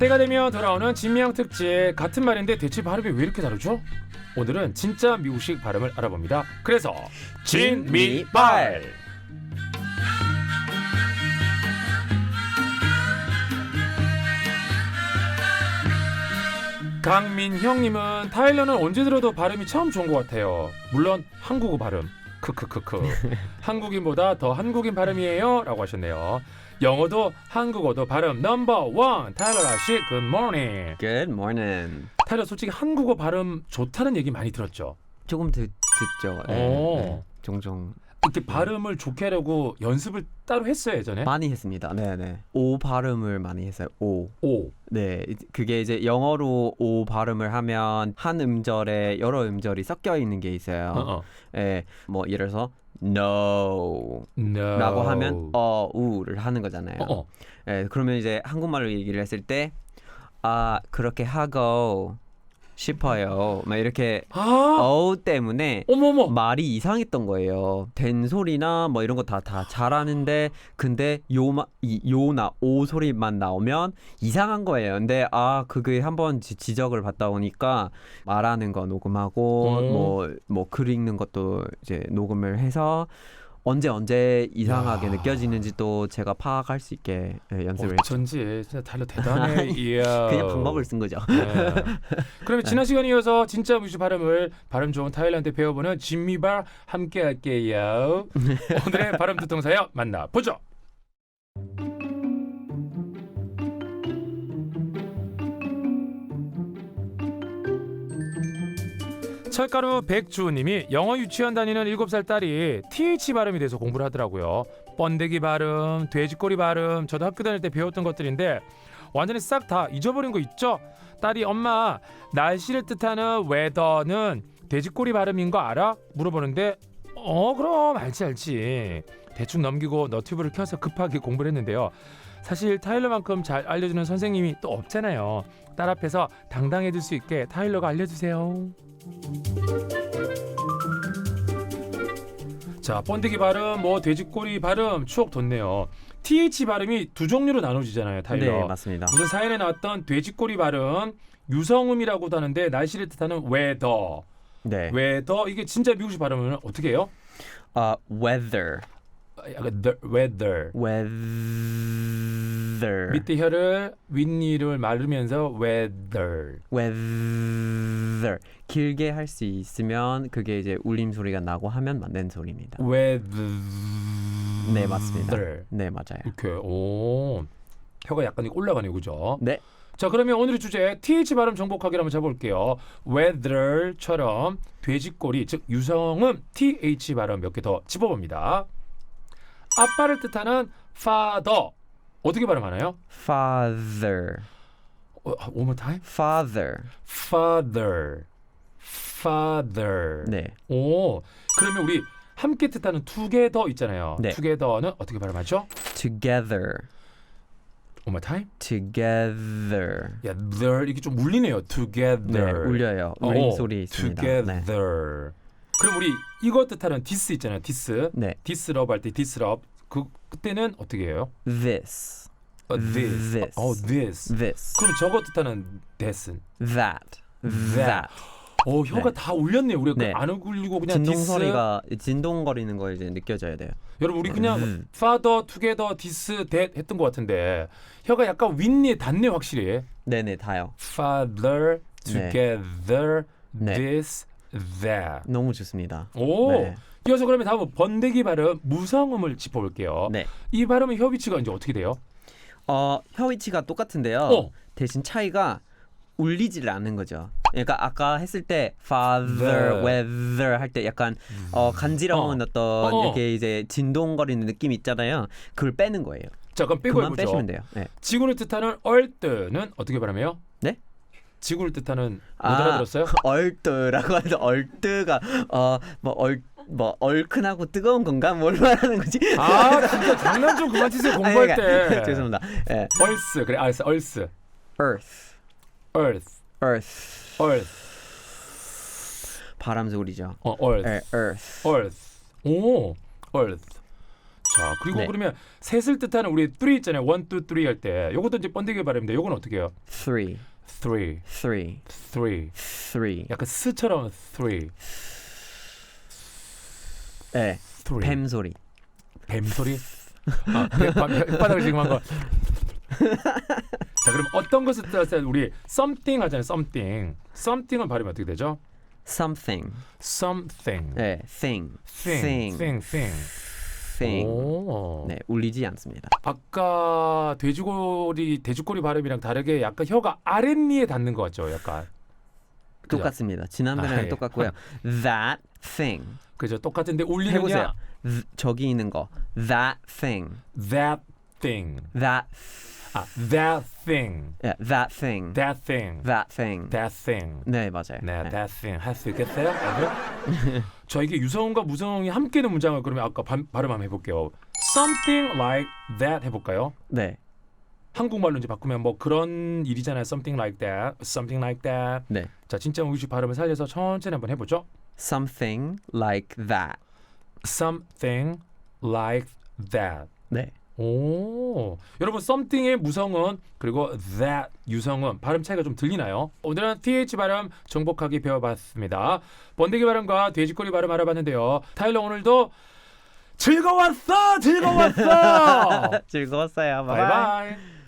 때가 되면 돌아오는 진미양 특집 같은 말인데 대체 발음이 왜 이렇게 다르죠? 오늘은 진짜 미국식 발음을 알아봅니다. 그래서 진미발. 강민형님은 타일러는 언제 들어도 발음이 참 좋은 것 같아요. 물론 한국어 발음. 크크크크. 한국인보다 더 한국인 발음이에요.라고 하셨네요. 영어도 한국어도 발음 넘버 원 타일러 라 씨 굿모닝. Good morning. 타일러 솔직히 한국어 발음 좋다는 얘기 많이 들었죠. 조금 듣, 듣죠. 네, 오. 네. 종종 이렇게 발음을 좋게 하려고 연습을 따로 했어요 예전에. 많이 했습니다. 네, 네. 오 발음을 많이 했어요. 오. 오. 네, 이- 그게 이제 영어로 오 발음을 하면 한 음절에 여러 음절이 섞여 있는 게 있어요. 어, 어. 예, 뭐 예를 들어서 no No. 라고 하면 어, 우를 하는 거잖아요. 어, 어. 예, 그러면 이제 한국말로 얘기를 했을 때 아, 그렇게 하고 싶어요. 막 이렇게 아. 어 때문에 어머머. 말이 이상했던 거예요. 된 소리나 뭐 이런 거 다 다 잘하는데 근데 요마 이 요나 오 소리만 나오면 이상한 거예요. 근데 아 그게 한번 지- 지적을 받다 보니까 말하는 거 녹음하고 음. 뭐 뭐 글 읽는 것도 이제 녹음을 해서 언제 언제 이상하게 야. 느껴지는지도 제가 파악할 수 있게 예, 연습을 했죠. 어쩐지 진짜 달러 대단해. 이야. 그냥 방법을 쓴 거죠. 네. 그러면 지난 시간에 이어서 진짜 무시 발음을 발음 좋은 타일란드 배워보는 진미발 함께 할게요. 오늘의 발음 두통사요 만나 보죠. 철가루 백주님이 영어 유치원 다니는 7살 딸이 TH 발음이 돼서 공부를 하더라고요. 번데기 발음, 돼지꼬리 발음, 저도 학교 다닐 때 배웠던 것들인데 완전히 싹 다 잊어버린 거 있죠? 딸이 엄마 날씨를 뜻하는 웨더는 돼지꼬리 발음인 거 알아? 물어보는데 어 그럼 알지 알지 대충 넘기고 너튜브를 켜서 급하게 공부를 했는데요 사실 타일러만큼 잘 알려주는 선생님이 또 없잖아요 딸 앞에서 당당해질 수 있게 타일러가 알려주세요 자 번데기 발음 뭐 돼지꼬리 발음 추억 돋네요 TH 발음이 두 종류로 나눠지잖아요 타일러 네, 맞습니다. 우선 사연에 나왔던 돼지꼬리 발음 유성음이라고도 하는데 날씨를 뜻하는 weather. 네. weather 이게 진짜 미국식 발음은 어떻게 해요? 아, weather. 약간 the weather. weather. 밑에 혀를 윗니를 마르면서 weather. weather 길게 할 수 있으면 그게 이제 울림 소리가 나고 하면 맞는 소리입니다. weather. 네 맞습니다. 네 맞아요. 이렇게 오 혀가 약간 올라가네요, 그죠? 네 자 그러면 오늘의 주제 TH 발음 정복하기를 한번 잡아볼게요. weather처럼 돼지꼬리 즉 유성음 TH 발음 몇 개 더 짚어봅니다. 아빠를 뜻하는 father 어떻게 발음하나요? father 어, one more time. father father father. 네 오 그러면 우리 함께 뜻하는 together 있잖아요. 네. together는 어떻게 발음하죠? together one more time. together 야, there 이게 좀 울리네요. 네 together. 울려요 울림 어, 소리 있습니다. 네. together. 그럼 우리 이거 뜻하는 this 있잖아요. this. 네 love 할때 love. 그 그때는 어떻게 해요? this 어, this. This. 어, this. this 그럼 저거 뜻하는 that은. that That. 어, 혀가 네. 다 울렸네요. 우리가 네. 안 울리고 그냥 진동 this. 소리가 진동거리는 거 이제 느껴져야 돼요. 여러분 우리 그냥 음. father, together, this, that 했던 것 같은데 혀가 약간 윗니에 닿네 확실히. 네네 다요. father, 네. together, 네. this, that. 너무 좋습니다. 오. 네. 이어서 그러면 다음은 번데기 발음 무성음을 짚어볼게요. 네. 이 발음의 혀 위치가 이제 어떻게 돼요? 어, 혀 위치가 똑같은데요. 어. 대신 차이가 울리지를 않는 거죠. 그러니까 아까 했을 때 father, 네. weather 할 때 약간 어, 간지러운 어. 어. 떤 어. 이렇게 이제 진동거리는 느낌 있잖아요. 그걸 빼는 거예요. 자 그럼 빼고 그만 해보죠. 빼시면 돼요. 네. 지구를 뜻하는 earth는 어떻게 발음해요? 네? 지구를 뜻하는 못 아. 알아들었어요? 얼뜨라고 하는데 얼뜨가 어뭐 얼 뭐 얼큰하고 뜨거운 건가 뭘 말하는 거지? 아 진짜 장난 좀 그만 치세요 공부할 아니, 때. 그러니까, 죄송합니다. 예. earth 그래 알았어 earth, earth, earth, earth earth, 바람 소리죠. 어 earth, 예, earth. earth. 오 earth. 자 그리고 네. 그러면 셋을 뜻하는 우리 three 있잖아요. one, two, three 할 때 요것도 이제 번데기 발음인데 요건 어떻게 해요? three, three, three, three. three. 약간 스처럼 three, 네, three. 뱀 소리. 뱀 소리? 아, 뱀, 혓바닥을 지금 한 거. 자, 그럼 어떤 것을 뜻할 때 우리 something 하잖아요. something. something은 발음이 어떻게 되죠? something. something. 네, thing, thing, thing, thing. thing. 오. 네, 울리지 않습니다. 아까 돼지고리 돼지꼬리 발음이랑 다르게 약간 혀가 아랫니에 닿는 것 같죠? 약간. 똑같습니다. 지난번에랑 아, 예. 똑같고요. That thing. 그죠? 똑같은데 울리느냐? 해보세요. th- 저기 있는 거. That thing. That thing. That. 아, that thing. Yeah, that thing. That thing. That thing. That thing. 네, 맞아요. 네, 네. that thing 할 수 있겠어요? 네. 자 이게 유성과 무성이 함께 있는 문장을 그러면 아까 반- 발음 한번 해볼게요. Something like that 해볼까요? 네. 한국말로 이제 바꾸면 뭐 그런 일이잖아요. Something like that, something like that. 네. 자 진짜 우리 발음을 살려서 천천히 한번 해보죠. Something like that. Something like that. 네. 오, 여러분 something의 무성은 그리고 that 유성은 발음 차이가 좀 들리나요? 오늘은 th 발음 정복하기 배워봤습니다. 번데기 발음과 돼지꼬리 발음 알아봤는데요. 타일러 오늘도 즐거웠어, 즐거웠어. 즐거웠어요. 바이바이.